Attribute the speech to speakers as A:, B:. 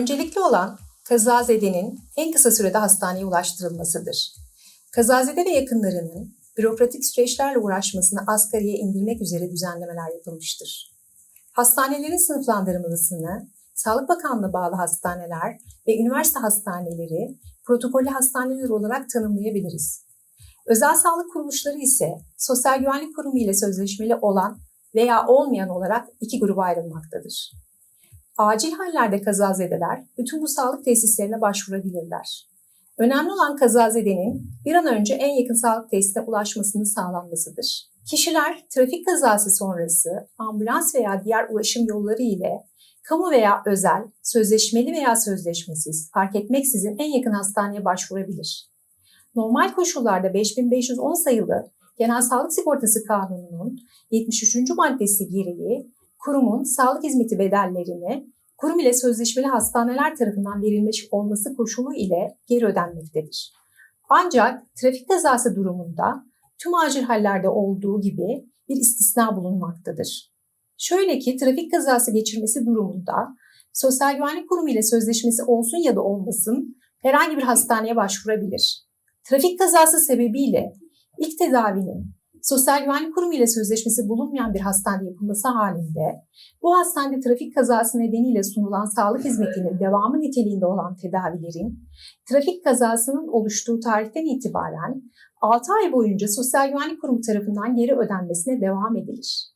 A: Öncelikli olan kazazedenin en kısa sürede hastaneye ulaştırılmasıdır. Kazazede ve yakınlarının bürokratik süreçlerle uğraşmasını asgariye indirmek üzere düzenlemeler yapılmıştır. Hastanelerin sınıflandırılmasını Sağlık Bakanlığı bağlı hastaneler ve üniversite hastaneleri protokollü hastaneler olarak tanımlayabiliriz. Özel sağlık kuruluşları ise Sosyal Güvenlik Kurumu ile sözleşmeli olan veya olmayan olarak iki gruba ayrılmaktadır. Acil hallerde kazazedeler bütün bu sağlık tesislerine başvurabilirler. Önemli olan kazazedenin bir an önce en yakın sağlık tesisine ulaşmasının sağlanmasıdır. Kişiler trafik kazası sonrası ambulans veya diğer ulaşım yolları ile kamu veya özel, sözleşmeli veya sözleşmesiz fark etmeksizin en yakın hastaneye başvurabilir. Normal koşullarda 5510 sayılı Genel Sağlık Sigortası Kanunu'nun 73. maddesi gereği kurumun sağlık hizmeti bedellerini kurum ile sözleşmeli hastaneler tarafından verilmiş olması koşulu ile geri ödenmektedir. Ancak trafik kazası durumunda tüm acil hallerde olduğu gibi bir istisna bulunmaktadır. Şöyle ki trafik kazası geçirmesi durumunda Sosyal Güvenlik Kurumu ile sözleşmesi olsun ya da olmasın herhangi bir hastaneye başvurabilir. Trafik kazası sebebiyle ilk tedavinin Sosyal Güvenlik Kurumu ile sözleşmesi bulunmayan bir hastanede yapılması halinde bu hastanede trafik kazası nedeniyle sunulan sağlık hizmetinin devamı niteliğinde olan tedavilerin trafik kazasının oluştuğu tarihten itibaren 6 ay boyunca Sosyal Güvenlik Kurumu tarafından geri ödenmesine devam edilir.